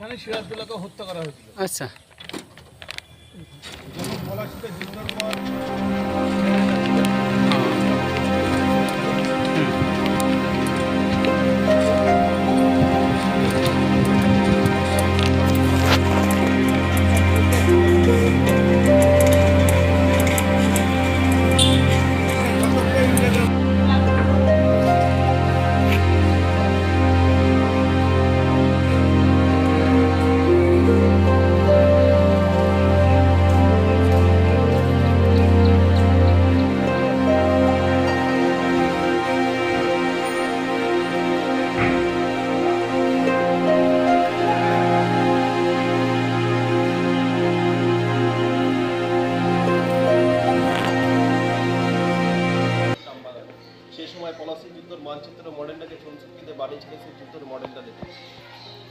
এখানে সিরাজদুল্লাহকে হত্যা করা হয়েছিল। আচ্ছা। যখন পলাশিতে সেই পলাশি যুদ্ধের মানচিত্র মডেলটাকে সংস্কৃতিতে বানিয়েছিল সেই যুদ্ধের মডেলটা দেখুন।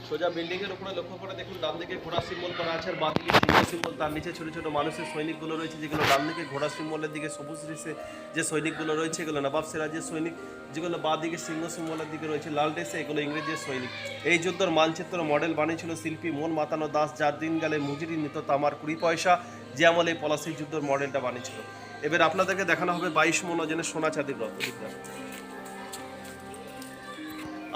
সোজা বিল্ডিং এর উপরে লক্ষ্য করে দেখুন, ডান দিকে ঘোড়া সিম্বল করা আছে আর বাঁ দিকে সিংহ সিম্বল তার নিচে ছোট ছোট মানুষের সৈনিকগুলো রয়েছে, যেগুলো ডান দিকে ঘোড়া সিম্বলের দিকে সবুজ রিসে যে সৈনিকগুলো রয়েছে, এগুলো নবাব সিরাজের সৈনিক, যেগুলো বাঁ দিকে সিংহ সিম্বলের দিকে রয়েছে, লাল ড্রেসে এগুলো ইংরেজের সৈনিক। এই যুদ্ধের মানচিত্র মডেল বানিয়েছিল শিল্পী মন মাতানো দাস, যার দিন গেলে মজুরি নিত তামার কুড়ি পয়সা, যে আমলে এই পলাশি যুদ্ধের মডেলটা বানিয়েছিল। এবার আপনাদেরকে দেখানো হবে বাইশ মন ওজনের সোনা চাঁদির রথ।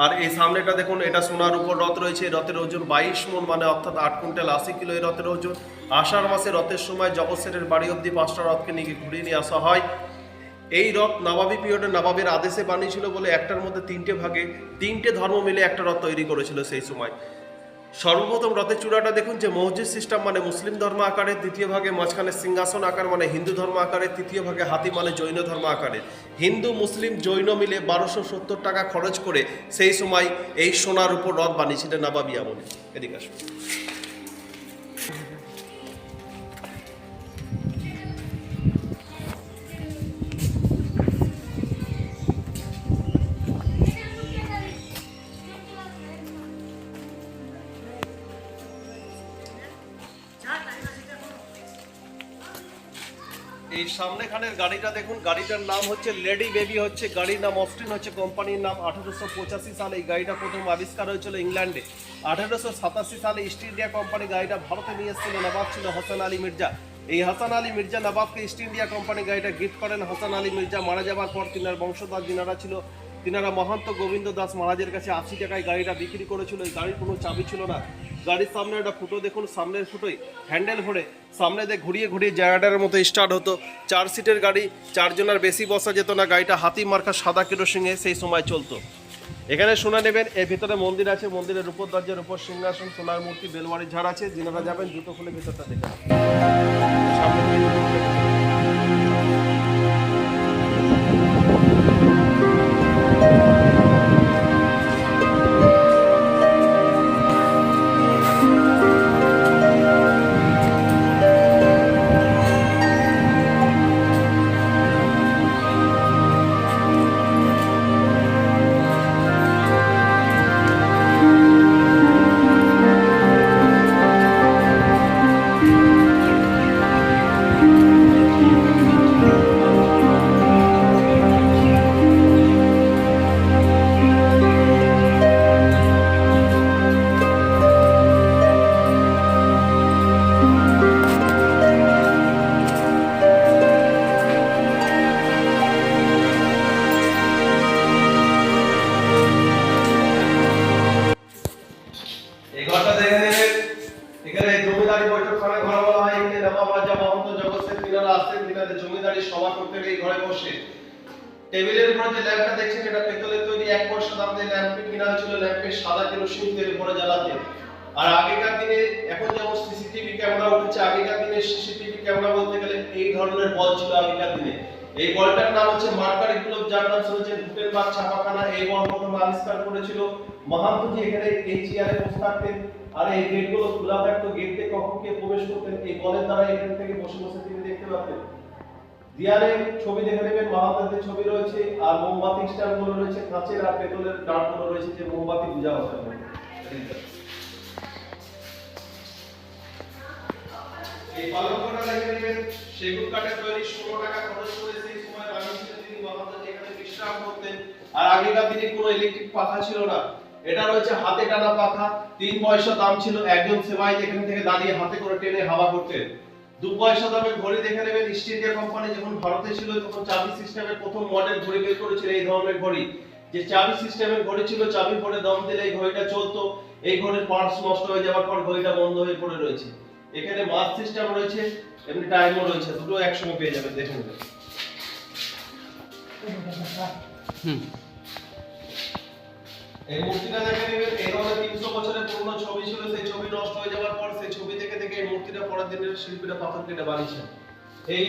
আর এই সামনেটা দেখুন, এটা সোনার উপর রথ রয়েছে রথের ওজন বাইশ মন মানে অর্থাৎ আট কুইন্টাল আশি কিলো এই রথের ওজন। আষাঢ় মাসে রথের সময় জগৎসেরের বাড়ি অব্দি পাঁচটা রথকে নিয়ে ঘুরিয়ে নিয়ে আসা হয়। এই রথ নবাবী পিরিয়ডে নবাবের আদেশে বানিয়েছিল বলে একটার মধ্যে তিনটে ভাগে, তিনটে ধর্ম মিলে একটা রথ তৈরি করেছিল সেই সময়। সর্বপ্রথম রথের চূড়াটা দেখুন যে মসজিদ সিস্টেম মানে মুসলিম ধর্ম আকারে, দ্বিতীয় ভাগে মাঝখানে সিংহাসন আকার মানে হিন্দু ধর্ম আকারে, তৃতীয় ভাগে হাতি মানে জৈন ধর্ম আকারে। হিন্দু, মুসলিম, জৈন মিলে বারোশো সত্তর টাকা খরচ করে সেই সময় এই সোনার উপর রথ বানিয়েছিলেন নবাবী আমলে এদিকে আসুন। এই সামনেখানের গাড়িটা দেখুন, গাড়িটার নাম হচ্ছে লেডি বেবি হচ্ছে গাড়ির নাম অস্টিন হচ্ছে কোম্পানির নাম। আঠারোশো পঁচাশি সালে এই গাড়িটা প্রথম আবিষ্কার হয়েছিল ইংল্যান্ডে। আঠারোশো সাতাশি সালে ইস্ট ইন্ডিয়া কোম্পানি গাড়িটা ভারতে নিয়ে এসেছিল, নবাব ছিল হাসান আলী মির্জা। এই হাসান আলী মির্জা নবাবকে ইস্ট ইন্ডিয়া কোম্পানি গাড়িটা গিফট করেন। হাসান আলী মির্জা মারা যাওয়ার পর তিনার বংশধর যিনারা ছিল তিনারা মহান্ত গোবিন্দ দাস মহারাজের কাছে আশি টাকায় গাড়িটা বিক্রি করেছিল, এই গাড়ির কোনো চাবি ছিল না। গাড়ির সামনে একটা ফুটো দেখুন, সামনের ফুটোই হ্যান্ডেল ভরে সামনে দিয়ে ঘুরিয়ে ঘুরিয়ে জায়গাটার মতো স্টার্ট হতো। চার সিটের গাড়ি, চারজনের বেশি বসা যেত না, গাড়িটা হাতি মার্কা সাদা কেরোসিনে সেই সময় চলতো। এখানে শোনা নেবেন, এর ভিতরে মন্দির আছে, মন্দিরের উপর দরজার উপর সিংহাসন, সোনার মূর্তি বেলবাড়ির ঝাড় আছে, যিনারা যাবেন জুতো খুলে ভিতরটা দেখে সামনে বৈঠকখানা ঘর বলা হয়, এখানে নবাব রাজা মহন্ত জগৎসেন তিনারা আসতেন তিনাদের জমিদারি সভা করতেন এই ঘরে বসে। টেবিলের উপরে যে ল্যাম্পটা দেখছেন, এটা পেতলের তৈরি এক পয়সা দাম দিয়ে ল্যাম্পে কিনা হয়েছিল, ল্যাম্পের সাদা কেরোসিন তেল ভরে জ্বালাতেন আর আগেকার দিনে, এখন যেমন সিসিটিভি ক্যামেরা উঠেছে, আগেকার দিনে সিসিটিভি ক্যামেরা বলতে গেলে এই ধরনের বল ছিল আগেকার দিনে। এই বলটার নাম হচ্ছে মার্কারি গ্লোব যার নাম শুনেছেন গুটেনবার্গ ছাপাখানা, এই বল প্রথম আবিষ্কার করেছিল মহান্তজি এখানে এই চেয়ারে বসে থাকতেন। আর এই গেটগুলো খোলা থাকতো, গেট থেকে কখন কে প্রবেশ করতেন এই বলের দ্বারা এখান থেকে বসে বসে তিনি দেখতে পারতেন। দেয়ালে ছবি দেখে নেবেন মহাত্মাদের ছবি রয়েছে, আর মোমবাতি স্ট্যান্ডগুলো রয়েছে, কাঁচের আর পেতলের ডাটগুলো রয়েছে, যে মোমবাতি পূজা হতে এই করে আর আগেকার দিনে কোনো ইলেকট্রিক পাখা ছিল না। এটা রয়েছে হাতে টানা পাখা। তিন পয়সা দাম ছিল, একজন সেবাই এখান থেকে দাঁড়িয়ে হাতে করে টেনে হাওয়া করতেন। দু পয়সা দামের ঘড়ি দেখে নেবেন ইস্ট ইন্ডিয়া কোম্পানি যখন ভারতে ছিল, তখন চাবি সিস্টেমের প্রথম মডেল ঘড়ি বের করেছিল এই ধরনের ঘড়ি। যে চাবি সিস্টেমের ঘড়ি ছিল চাবি পরে দম দিলে এই ঘড়িটা চলতো। এই ঘড়ির পার্টস নষ্ট হয়ে যাওয়ার পর ঘড়িটা বন্ধ হয়ে পড়ে রয়েছে। এখানে মাস সিস্টেম রয়েছে, এমনি টাইমও রয়েছে, দুটো একসঙ্গে পেয়ে যাবেন, দেখে নেবেন। এই মূর্তিটা দেখে নেবেন, এই ধরনের তিনশো বছরের পুরনো ছবি ছিল, সেই ছবি নষ্ট হয়ে যাওয়ার পর সেই ছবি দেখে দেখে এই মূর্তিটা পরের দিনের শিল্পীরা পাথর কেটে বানিয়েছেন। এই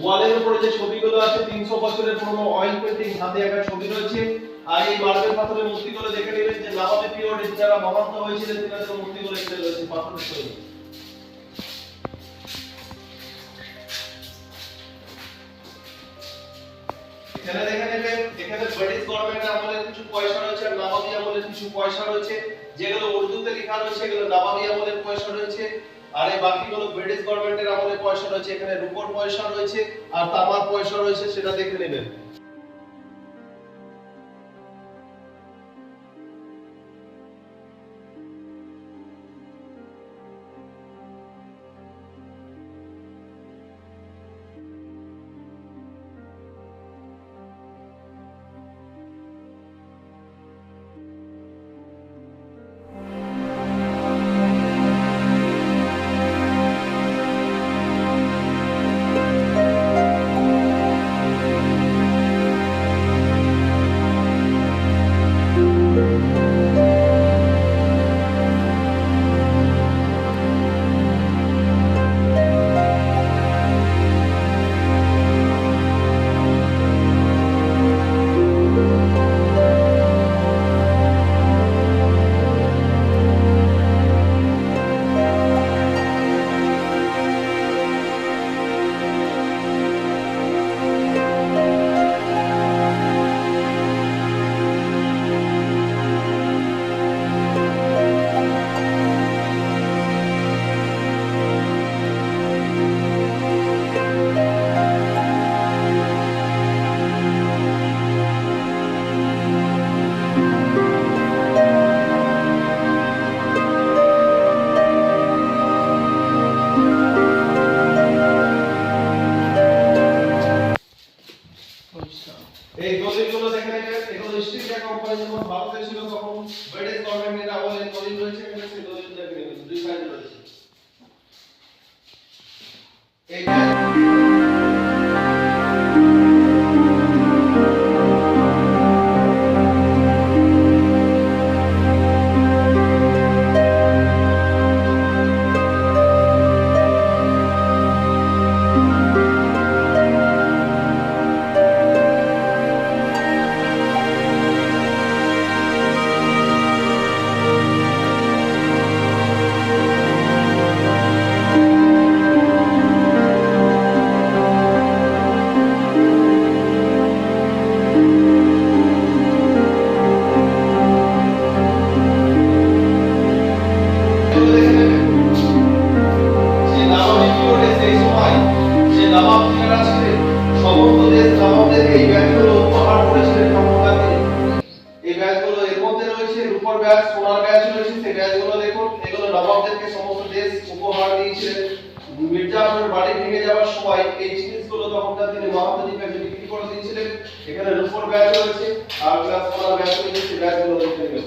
ওয়ালের উপরে যে ছবিগুলো আছে, তিনশো বছরের পুরনো অয়েল পেন্টিং হাতে আঁকা ছবি রয়েছে। আর এই মার্বেল পাথরের মূর্তিগুলো দেখে নেবেন যে নবাবী পিরিয়ডে যারা মহান্ত হয়েছিলেন তিনাদের মূর্তিগুলো এখানে রয়েছে, পাথরের তৈরি। এখানে দেখে নেবেন এখানে ব্রিটিশ গভর্নমেন্ট আমলের কিছু পয়সা রয়েছে আর নবাবী আমলের কিছু পয়সা রয়েছে। যেগুলো উর্দুতে লেখা রয়েছে, এগুলো নবাবী আমলের পয়সা রয়েছে। আর এই বাকিগুলো ব্রিটিশ গভর্নমেন্টের আমলে পয়সা রয়েছে। এখানে রুপোর পয়সা রয়েছে আর তামার পয়সা রয়েছে, সেটা দেখে নেবেন। এই জিনিসগুলো তখনকার দিনে মহাত্মাজি কাছে বিক্রি করে দিয়েছিলেন। এখানে রূপর ব্যাচ রয়েছে, আর ক্লাস সোনার ব্যাচ রয়েছে ব্যাচগুলো দেখতে নেবেন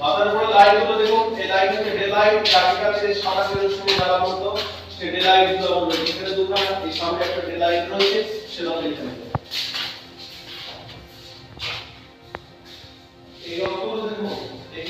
মাথার উপরে লাইনগুলো দেখুন, এই লাইন হচ্ছে ডে লাইট প্রাকৃতিক সাদা বেরোর শুরু জ্বালা হতো সে ডে লাইটগুলো আমরা এখানে দুটো এই সামনে একটা ডে লাইন রয়েছে সেটা দেখতে নেবেন এই রকম দেখুন এই